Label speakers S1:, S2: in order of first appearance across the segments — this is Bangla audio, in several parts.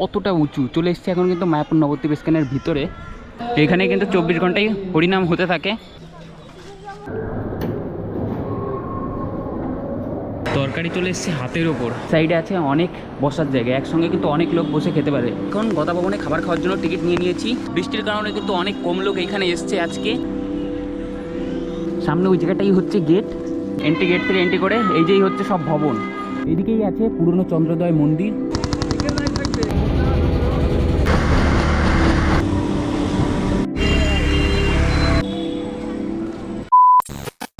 S1: কতটা উঁচু। চলে এসছে এখন কিন্তু মায়াপুর নবদ্বীপ স্ক্যানের ভিতরে। এখানে কিন্তু চব্বিশ ঘন্টায় হরিনাম হতে থাকে। তরকারি চলে এসছে হাতের ওপর। সাইডে আছে অনেক বসার জায়গা। একসঙ্গে কিন্তু অনেক লোক বসে খেতে পারে। এখন গদা ভবনে খাবার খাওয়ার জন্য টিকিট নিয়ে নিয়েছি। বৃষ্টির কারণে কিন্তু অনেক কম লোক এখানে এসছে আজকে। সামনে ওই জায়গাটাই হচ্ছে গেট এন্ট্রি গেট থেকে এন্ট্রি করে এই যেই হচ্ছে সব ভবন। এদিকেই আছে পুরনো চন্দ্রোদয় মন্দির।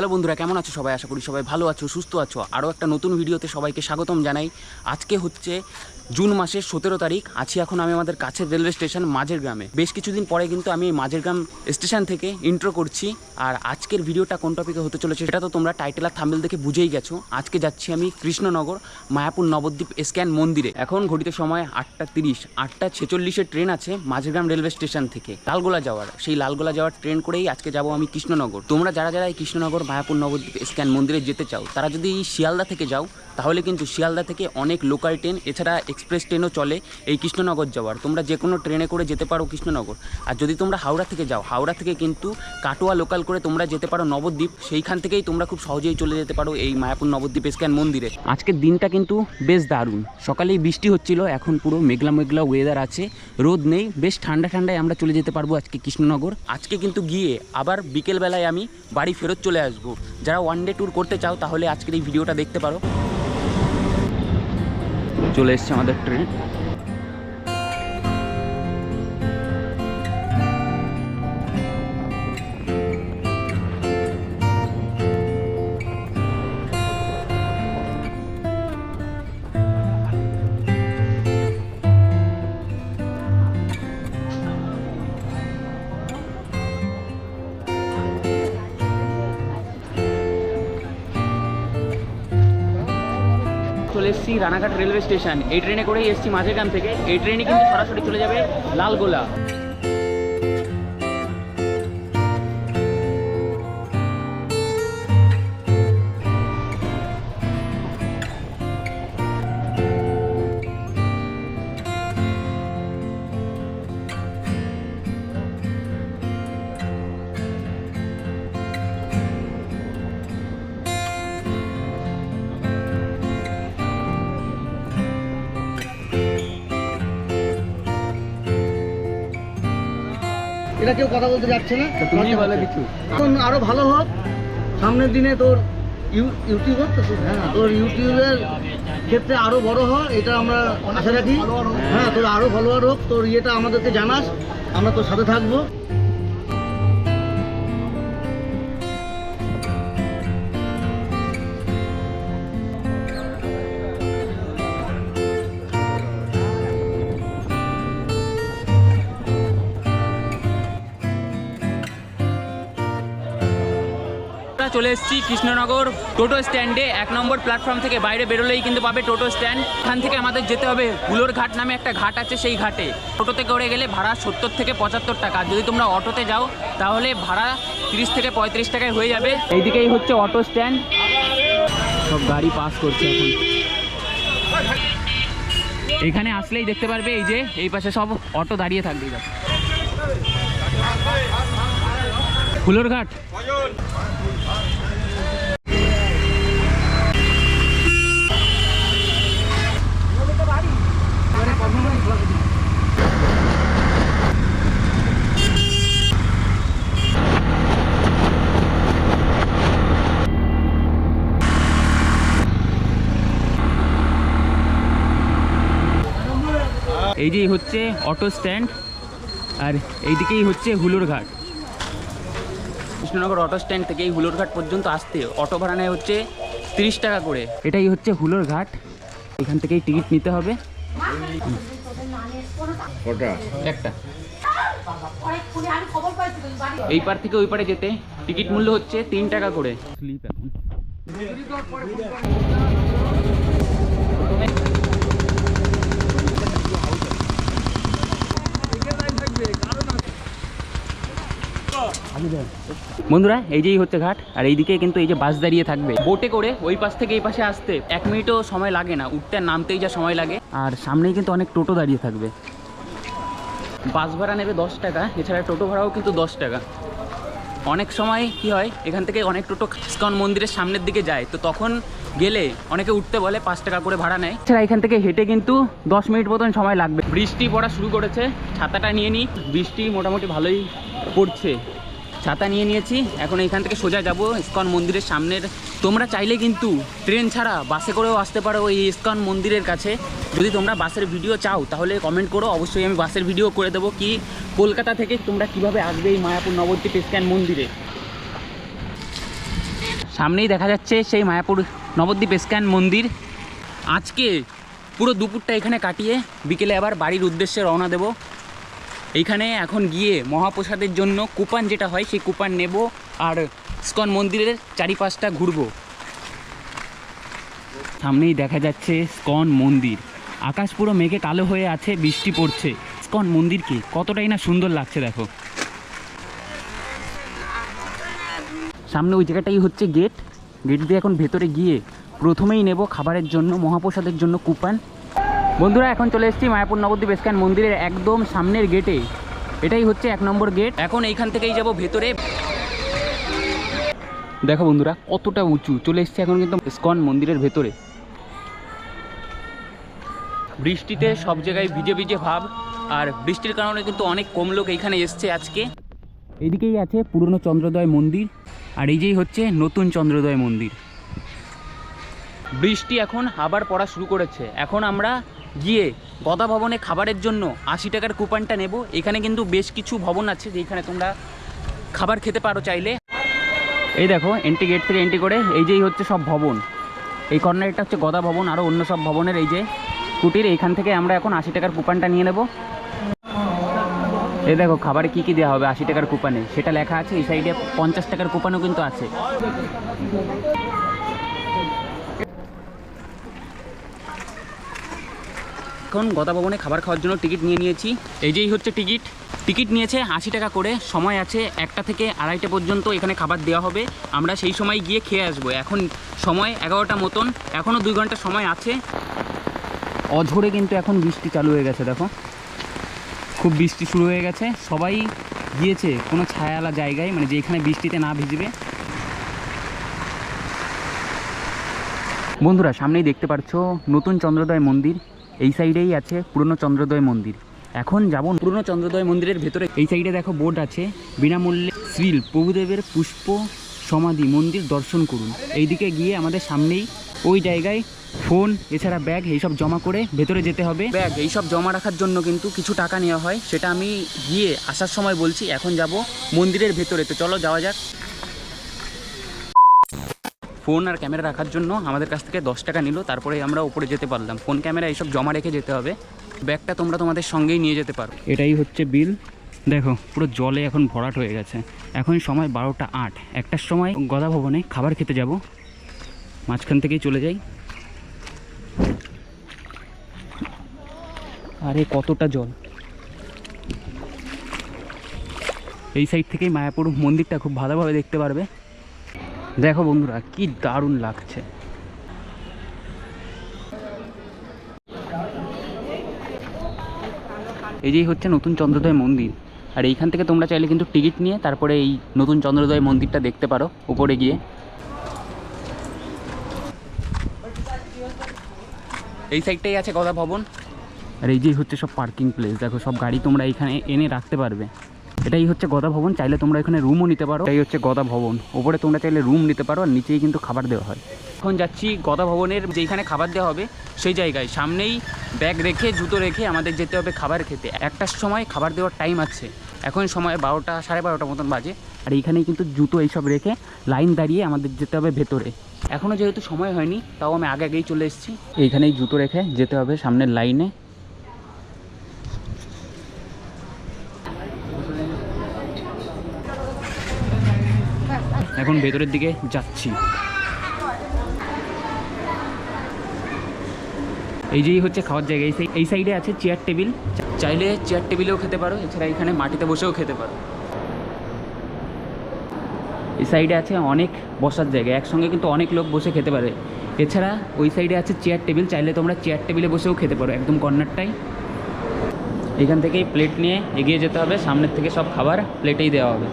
S1: হ্যালো বন্ধুরা, কেমন আছো সবাই? আশা করি সবাই ভালো আছো, সুস্থ আছো। আরও একটা নতুন ভিডিওতে সবাইকে স্বাগতম জানাই। আজকে হচ্ছে জুন মাসের সতেরো তারিখ, আছি এখন আমি আমাদের কাছের রেলওয়ে স্টেশন মাঝের গ্রামে। বেশ কিছুদিন পরে কিন্তু আমি মাঝের গ্রাম স্টেশন থেকে ইন্ট্রো করছি। আর আজকের ভিডিওটা কোন টপিকে হতে চলেছে সেটা তো তোমরা টাইটেল আর থাম্বেল দেখে বুঝেই গেছো। আজকে যাচ্ছি আমি কৃষ্ণনগর, মায়াপুর নবদ্বীপ স্ক্যান মন্দিরে। এখন ঘড়িতে সময় আটটা তিরিশ, আটটা ছেচল্লিশের ট্রেন আছে মাঝেরগ্রাম রেলওয়ে স্টেশন থেকে, লালগোলা যাওয়ার। সেই লালগোলা যাওয়ার ট্রেন করেই আজকে যাব আমি কৃষ্ণনগর। তোমরা যারা যারা এই কৃষ্ণনগর, মায়াপুর নবদ্বীপ স্ক্যান মন্দিরে যেতে চাও, তারা যদি শিয়ালদা থেকে যাও, তাহলে কিন্তু শিয়ালদা থেকে অনেক লোকাল ট্রেন এছাড়া এক্সপ্রেস ট্রেনও চলে এই কৃষ্ণনগর যাওয়ার। তোমরা যে কোনো ট্রেনে করে যেতে পারো কৃষ্ণনগর। আর যদি তোমরা হাওড়া থেকে যাও, হাওড়া থেকে কিন্তু কাটোয়া লোকাল করে তোমরা যেতে পারো নবদ্বীপ। সেইখান থেকেই তোমরা খুব সহজেই চলে যেতে পারো এই মায়াপুর নবদ্বীপ স্ক্যান মন্দিরে। আজকের দিনটা কিন্তু বেশ দারুণ। সকালেই বৃষ্টি হচ্ছিল, এখন পুরো মেঘলা মেঘলা ওয়েদার আছে, রোদ নেই, বেশ ঠান্ডা ঠান্ডায় আমরা চলে যেতে পারব আজকে কৃষ্ণনগর। আজকে কিন্তু গিয়ে আবার বিকেলবেলায় আমি বাড়ি ফেরত চলে আসব। যারা ওয়ান ডে ট্যুর করতে চাও তাহলে আজকের এই ভিডিওটা দেখতে পারো। চলে এসছে আমাদের ট্রেন। এসেছি রানাঘাট রেলওয়ে স্টেশন। এই ট্রেনে করেই এসছি মাঝেগ্রাম থেকে। এই ট্রেনে কিন্তু সরাসরি চলে যাবে লালগোলা।
S2: এটা কেউ কথা বলতে যাচ্ছে না।
S1: তুমি বলে কিছু।
S2: এখন আরও ভালো হোক সামনের দিনে তোর ইউ- ইউটিউবার তো হ্যাঁ তোর ইউটিউবের ক্ষেত্রে আরও বড় হয় এটা আমরা আশা রাখি। হ্যাঁ তোর আরও ফলোয়ার হোক তোর ইয়েটা আমাদেরকে জানাস আমরা তোর সাথে থাকব।
S1: চলে এসেছি কৃষ্ণনগর টোটো স্ট্যান্ডে। এক নম্বর প্ল্যাটফর্ম থেকে বাইরে বেরোলেই কিন্তু পাবে টোটো স্ট্যান্ড। এখান থেকে আমাদের যেতে হবে হুলোর ঘাট নামে একটা ঘাট আছে সেই ঘাটে। টোটোতে করে গেলে ভাড়া সত্তর থেকে পঁচাত্তর টাকা। যদি তোমরা অটোতে যাও, তাহলে ভাড়া তিরিশ থেকে পঁয়ত্রিশ টাকায় হয়ে যাবে। এইদিকেই হচ্ছে অটো স্ট্যান্ড। সব গাড়ি পাস করছে এখন। এখানে আসলেই দেখতে পারবে এই যে, এই পাশে সব অটো দাঁড়িয়ে থাকবে। হুলোর ঘাট এই যে হচ্ছে অটো স্ট্যান্ড আর এইদিকেই হচ্ছে হুলোর ঘাট কৃষ্ণনগর অটো স্ট্যান্ড থেকে এই হুলোর ঘাট পর্যন্ত আসতে অটো ভাড়া নেয় হচ্ছে তিরিশ টাকা করে। এটাই হচ্ছে হুলোর ঘাট। এখান থেকেই টিকিট নিতে হবে। একটা। এই পার থেকে ওই পারে যেতে। টিকিট মূল্য হচ্ছে তিন টাকা করে। স্লিপ এখন। বন্ধুরা এই যেই হচ্ছে ঘাট, আর এইদিকে কিন্তু এই যে বাস দাঁড়িয়ে থাকবে। বোটে করে ওই পাশ থেকে এই পাশে আসতে এক মিনিটও সময় লাগে না, উঠতে নামতেই যা সময় লাগে। আর সামনেই কিন্তু অনেক টোটো দাঁড়িয়ে থাকবে। বাস ভাড়া নেবে দশ টাকা, এছাড়া টোটো ভাড়াও কিন্তু দশ টাকা। অনেক সময় কি হয়, এখান থেকে অনেক টোটো ইস্কন মন্দিরের সামনের দিকে যায়, তো তখন গেলে অনেকে উঠতে বলে পাঁচ টাকা করে ভাড়া নেয়। এছাড়া এখান থেকে হেঁটে কিন্তু দশ মিনিট মতন সময় লাগবে। বৃষ্টি পড়া শুরু করেছে, ছাতাটা নিয়ে নিই। বৃষ্টি মোটামুটি ভালোই পড়ছে। ছাতা নিয়ে নিয়েছি। এখন এখান থেকে সোজা যাব ইস্কন মন্দিরের সামনের। তোমরা চাইলে কিন্তু ট্রেন ছাড়া বাসে করেও আসতে পারো এই ইস্কন মন্দিরের কাছে। যদি তোমরা বাসের ভিডিও চাও, তাহলে কমেন্ট করো। অবশ্যই আমি বাসের ভিডিও করে দেবো কি কলকাতা থেকে তোমরা কীভাবে আসবে এই মায়াপুর নবদ্বীপ ইস্কন মন্দিরে। সামনেই দেখা যাচ্ছে সেই মায়াপুর নবদ্বীপ স্ক্যান মন্দির। আজকে পুরো দুপুরটা এখানে কাটিয়ে বিকেলে আবার বাড়ির উদ্দেশ্যে রওনা দেব। এইখানে এখন গিয়ে মহাপ্রসাদের জন্য কুপান যেটা হয়, সেই কুপান নেব আর স্কন মন্দিরের চারিপাশটা ঘুরবো। সামনেই দেখা যাচ্ছে স্কন মন্দির। আকাশ পুরো মেঘে কালো হয়ে আছে, বৃষ্টি পড়ছে। স্কন মন্দিরকে কতটাই না সুন্দর লাগছে দেখো। সামনে ওই জায়গাটাই হচ্ছে গেট। গেট দিয়ে এখন ভেতরে গিয়ে প্রথমেই নেব খাবারের জন্য, মহাপ্রসাদের জন্য কুপান। বন্ধুরা এখন চলে এসেছি মায়াপুর নবদ্বীপ স্ক্যান মন্দিরের একদম সামনের গেটে। এটাই হচ্ছে এক নম্বর গেট। এখন এইখান থেকেই যাব ভেতরে। দেখো বন্ধুরা কতটা উঁচু। চলে এসেছি এখন কিন্তু স্কন মন্দিরের ভেতরে। বৃষ্টিতে সব জায়গায় ভিজে ভিজে ভাব আর বৃষ্টির কারণে কিন্তু অনেক কম লোক এইখানে এসছে আজকে। এদিকেই আছে পুরনো চন্দ্রোদয় মন্দির আর এই যেই হচ্ছে নতুন চন্দ্রোদয় মন্দির। বৃষ্টি এখন আবার পড়া শুরু করেছে। এখন আমরা গিয়ে গদা ভবনে খাবারের জন্য আশি টাকার কুপনটা নেব। এখানে কিন্তু বেশ কিছু ভবন আছে যেখানে তোমরা খাবার খেতে পারো চাইলে। এই দেখো এন্ট্রি গেট থেকে এন্ট্রি করে এই যেই হচ্ছে সব ভবন। এই কর্নারটা হচ্ছে গদা ভবন আরও অন্য সব ভবনের এই যে কুটির। এইখান থেকে আমরা এখন আশি টাকার কুপনটা নিয়ে নেব। এই দেখো, খাবারে কী কী দেওয়া হবে আশি টাকার কুপনে? সেটা লেখা আছে, এই সাইডে পঞ্চাশ টাকার কুপনও কিন্তু আছে। এখন গদা ভবনে খাবার খাওয়ার জন্য টিকিট নিয়ে নিয়েছি। এই যেই হচ্ছে টিকিট। টিকিট নিয়েছে আশি টাকা করে, সময় আছে একটা থেকে আড়াইটা পর্যন্ত এখানে খাবার দেওয়া হবে। আমরা সেই সময় গিয়ে খেয়ে আসব। এখন সময় এগারোটা মতন এখনও দুই ঘণ্টা সময় আছে। অঝরে কিন্তু এখন বৃষ্টি চালু হয়ে গেছে, দেখো। খুব বৃষ্টি শুরু হয়ে গেছে। সবাই গিয়েছে কোনো ছায়ালা জায়গায় মানে যেখানে বৃষ্টিতে না ভিজবে। বন্ধুরা, সামনেই দেখতে পাচ্ছ নতুন চন্দ্রোদয় মন্দির। এই সাইডেই আছে পুরনো চন্দ্রোদয় মন্দির। এখন যাব পুরনো চন্দ্রোদয় মন্দিরের ভেতরে। এই সাইডে দেখো বোর্ড আছে। বিনামূল্যে শ্রীল প্রভুদেবের পুষ্প সমাধি মন্দির দর্শন করুন। এইদিকে গিয়ে আমাদের সামনেই ওই জায়গায় ফোন, এছাড়া ব্যাগ এইসব জমা করে ভেতরে যেতে হবে। ব্যাগ এইসব জমা রাখার জন্য কিন্তু কিছু টাকা নেওয়া হয়। সেটা আমি গিয়ে আসার সময় বলছি, এখন যাব মন্দিরের ভেতরে। তো চলো যাওয়া যাক। ফোন আর ক্যামেরা রাখার জন্য আমাদের কাছ থেকে দশ টাকা নিল, তারপরে আমরা উপরে যেতে পারলাম। ফোন, ক্যামেরা এইসব জমা রেখে যেতে হবে। ব্যাগটা তোমরা তোমাদের সঙ্গেই নিয়ে যেতে পারো। এটাই হচ্ছে বিল। দেখো, পুরো জলে এখন ভরাট হয়ে গেছে। এখন সময় বারোটা আট। একটার সময় গদা ভবনে খাবার খেতে যাব। মাঝখান থেকেই চলে যাই। আরে, কতটা জল। এই সাইড থেকেই মায়াপুর মন্দিরটা খুব ভালোভাবে দেখতে পারবে। দেখো বন্ধুরা, কি দারুণ লাগছে। এই যেই হচ্ছে নতুন চন্দ্রোদয় মন্দির। আর এইখান থেকে তোমরা চাইলে কিন্তু টিকিট নিয়ে তারপরে এই নতুন চন্দ্রোদয় মন্দিরটা দেখতে পারো, উপরে গিয়ে। এই সাইডটাই আছে গদা ভবন। আর এই যেই হচ্ছে সব পার্কিং প্লেস দেখো, সব গাড়ি তোমরা এখানে এনে রাখতে পারবে। এটাই হচ্ছে গদা ভবন চাইলে তোমরা এখানে রুমও নিতে পারো। এটাই হচ্ছে গদা ভবন ওপরে তোমরা চাইলে রুম নিতে পারো আর নিচেই কিন্তু খাবার দেওয়া হয়। এখন যাচ্ছি গদা ভবনের যেখানে খাবার দেওয়া হবে সেই জায়গায়। সামনেই ব্যাগ রেখে জুতো রেখে আমাদের যেতে হবে খাবার খেতে। একটার সময় খাবার দেওয়ার টাইম আছে। এখন সময় বারোটা সাড়ে বারোটা মতন বাজে। আর এইখানেই কিন্তু জুতো এইসব রেখে লাইন দাঁড়িয়ে আমাদের যেতে হবে ভেতরে। এখনও যেহেতু সময় হয়নি তাও আমি আগে আগেই চলে এসেছি। এইখানেই জুতো রেখে যেতে হবে সামনের লাইনে এখন ভেতরের দিকে যাচ্ছি। এই যেই হচ্ছে খাওয়ার জায়গা, এই এই সাইডে আছে চেয়ার টেবিল। চাইলে চেয়ার টেবিলেও খেতে পারো, এছাড়া এখানে মাটিতে বসেও খেতে পারো। এই সাইডে আছে অনেক বসার জায়গা, একসঙ্গে কিন্তু অনেক লোক বসে খেতে পারে। এছাড়া ওই সাইডে আছে চেয়ার টেবিল, চাইলে তোমরা চেয়ার টেবিলে বসেও খেতে পারো, একদম কর্নারটাই। এখান থেকেই প্লেট নিয়ে এগিয়ে যেতে হবে, সামনের থেকে সব খাবার প্লেটেই দেওয়া হবে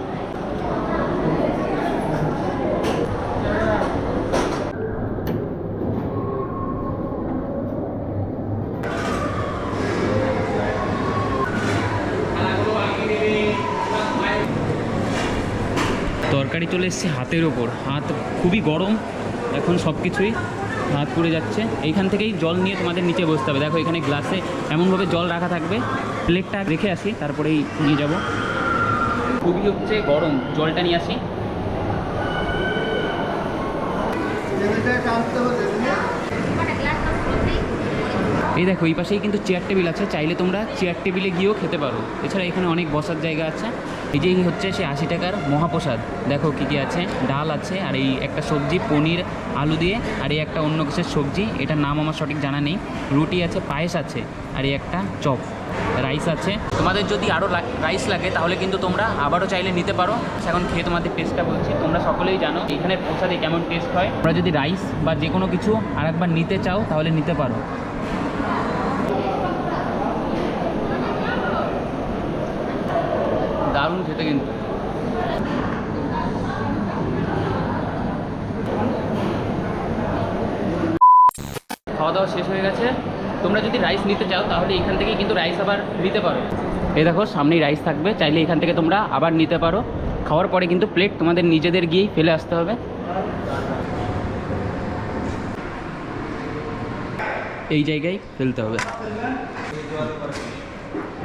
S1: তরকারি চলে এসছে হাতের ওপর। হাত খুবই গরম, এখন সব কিছুই হাত পুড়ে যাচ্ছে। এইখান থেকেই জল নিয়ে তোমাদের নিচে বসতে হবে। দেখো, এখানে গ্লাসে এমনভাবে জল রাখা থাকবে। প্লেটটা রেখে আসি, তারপরেই নিয়ে যাব। খুবই হচ্ছে গরম, জলটা নিয়ে আসি। এই দেখো, এই পাশেই কিন্তু চেয়ার টেবিল আছে। চাইলে তোমরা চেয়ার টেবিলে গিয়েও খেতে পারো। এছাড়া এখানে অনেক বসার জায়গা আছে। যে হচ্ছে সে আশি টাকার মহাপ্রসাদ। দেখো কী কী আছে? ডাল আছে, আর এই একটা সবজি, পনির, আলু দিয়ে, আর এই একটা অন্য কিছুর সবজি, এটার নাম আমার সঠিক জানা নেই। রুটি আছে, পায়েস আছে, আর এই একটা চপ। রাইস আছে। তোমাদের যদি আরও রাইস লাগে, তাহলে কিন্তু তোমরা আবারও চাইলে নিতে পারো। এখন খেয়ে তোমাদের টেস্টটা বলছি। তোমরা সকলেই জানো এখানে প্রসাদে কেমন টেস্ট হয়। তোমরা যদি রাইস বা যে কোনো কিছু আরেকবার নিতে চাও, তাহলে নিতে পারো দারুণ খেতে কিন্তু খাওয়া দাওয়া শেষ হয়ে গেছে। তোমরা যদি রাইস নিতে চাও, তাহলে এখান থেকে কিন্তু রাইস আবার নিতে পারো। এই দেখো, সামনেই রাইস থাকবে। চাইলে এখান থেকে তোমরা আবার নিতে পারো। খাওয়ার পরে কিন্তু প্লেট তোমাদের নিজেদের গিয়েই ফেলে আসতে হবে। এই জায়গায় ফেলতে হবে।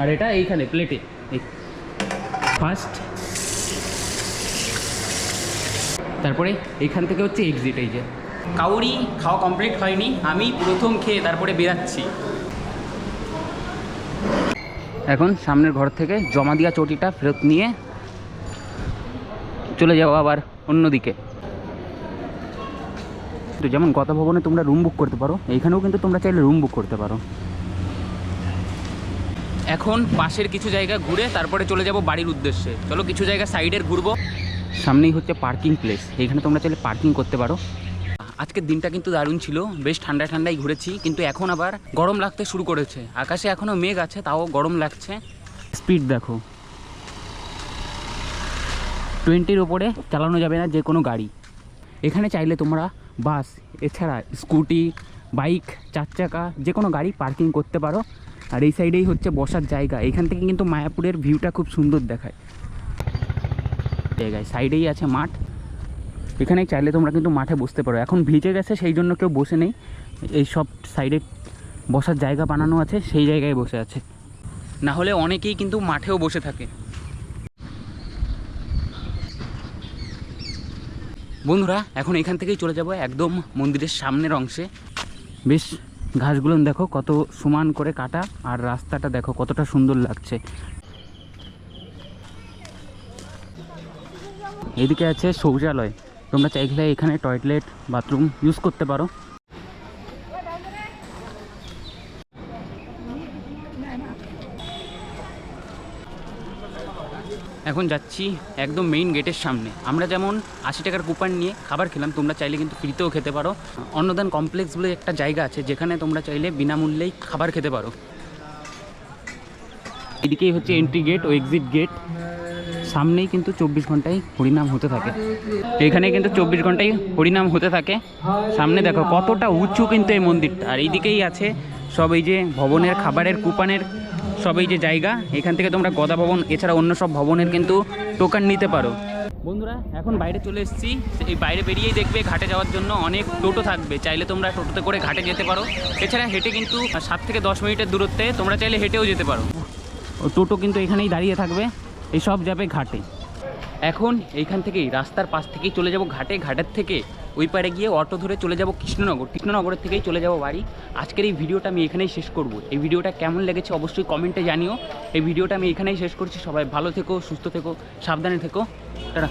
S1: আর এটা এইখানে প্লেটে ফার্স্ট তারপরে এখান থেকে হচ্ছে এক্সিট এই যে। কাউরি খাওয়া কমপ্লিট হয়নি, আমি প্রথম খেয়ে তারপরে বেরাচ্ছি। এখন সামনের ঘর থেকে জমা দেওয়া চটিটা ফেরত নিয়ে চলে যাব আবার অন্যদিকে। তো যেমন গত ভবনে তোমরা রুম বুক করতে পারো, এইখানেও কিন্তু তোমরা চাইলে রুম বুক করতে পারো। এখন পাশের কিছু জায়গা ঘুরে তারপরে চলে যাব বাড়ির উদ্দেশ্যে। চলো কিছু জায়গা সাইডের ঘুরবো। সামনেই হচ্ছে পার্কিং প্লেস এইখানে তোমরা চাইলে পার্কিং করতে পারো। আজকের দিনটা কিন্তু দারুণ ছিল। বেশ ঠান্ডা ঠান্ডাই ঘুরেছি, কিন্তু এখন আবার গরম লাগতে শুরু করেছে। আকাশে এখনও মেঘ আছে, তাও গরম লাগছে। স্পিড দেখো। টোয়েন্টির ওপরে চালানো যাবে না যে কোনো গাড়ি। এখানে চাইলে তোমরা বাস, এছাড়া স্কুটি, বাইক চার চাকা যে কোনো গাড়ি পার্কিং করতে পারো। আর এই সাইডেই হচ্ছে বসার জায়গা। এখান থেকে কিন্তু মায়াপুরের ভিউটা খুব সুন্দর দেখায়। জায়গায় সাইডেই আছে মাঠ। এখানে চাইলে তোমরা কিন্তু মাঠে বসতে পারো। এখন ভিজে গেছে, সেই জন্য কেউ বসে নেই। এই সব সাইডে বসার জায়গা বানানো আছে, সেই জায়গায় বসে আছে। না হলে অনেকেই কিন্তু মাঠেও বসে থাকে। বন্ধুরা, এখন এখান থেকেই চলে যাব একদম মন্দিরের সামনের অংশে। বেশ, ঘাসগুলো দেখো, কত সমান করে কাটা, আর রাস্তাটা দেখো, কতটা সুন্দর লাগছে। এদিকে আছে শৌচালয়। তোমরা চাইলে এখানে টয়লেট বাথরুম ইউজ করতে পারো। এখন যাচ্ছি একদম মেইন গেটের সামনে। আমরা যেমন আশি টাকার কুপান নিয়ে খাবার খেলাম, তোমরা চাইলে কিন্তু ফ্রিতেও খেতে পারো। অন্নদান কমপ্লেক্স বলে একটা জায়গা আছে, যেখানে তোমরা চাইলে বিনামূল্যেই খাবার খেতে পারো। এদিকেই হচ্ছে এন্ট্রি গেট ও এক্সিট গেট সামনেই কিন্তু চব্বিশ ঘন্টায় হরিনাম হতে থাকে। এখানে কিন্তু চব্বিশ ঘন্টায় হরিনাম হতে থাকে। সামনে দেখো কতটা উঁচু কিন্তু এই মন্দিরটা। আর এইদিকেই আছে সব এই যে ভবনের খাবারের কুপানের সব এই যে জায়গা। এখান থেকে তোমরা গদা ভবন, এছাড়া অন্য সব ভবনের কিন্তু টোকান নিতে পারো। বন্ধুরা, এখন বাইরে চলে এসেছি। এই বাইরে বেরিয়েই দেখবে ঘাটে যাওয়ার জন্য অনেক টোটো থাকবে। চাইলে তোমরা টোটোতে করে ঘাটে যেতে পারো। এছাড়া হেঁটে কিন্তু সাত থেকে দশ মিনিটের দূরত্বে তোমরা চাইলে হেঁটেও যেতে পারো। টোটো কিন্তু এখানেই দাঁড়িয়ে থাকবে। এই সব যাবে ঘাটে। এখন এইখান থেকেই রাস্তার পাশ থেকেই চলে যাব ঘাটে। ঘাটের থেকে ওই পারে গিয়ে অটো ধরে চলে যাব কৃষ্ণনগর। কৃষ্ণনগরের থেকেই চলে যাব বাড়ি। আজকের এই ভিডিওটা আমি এখানেই শেষ করব। এই ভিডিওটা কেমন লেগেছে অবশ্যই কমেন্টে জানিও। এই ভিডিওটা আমি এখানেই শেষ করছি। সবাই ভালো থেকো, সুস্থ থেকো, সাবধানে থেকো। টাটা।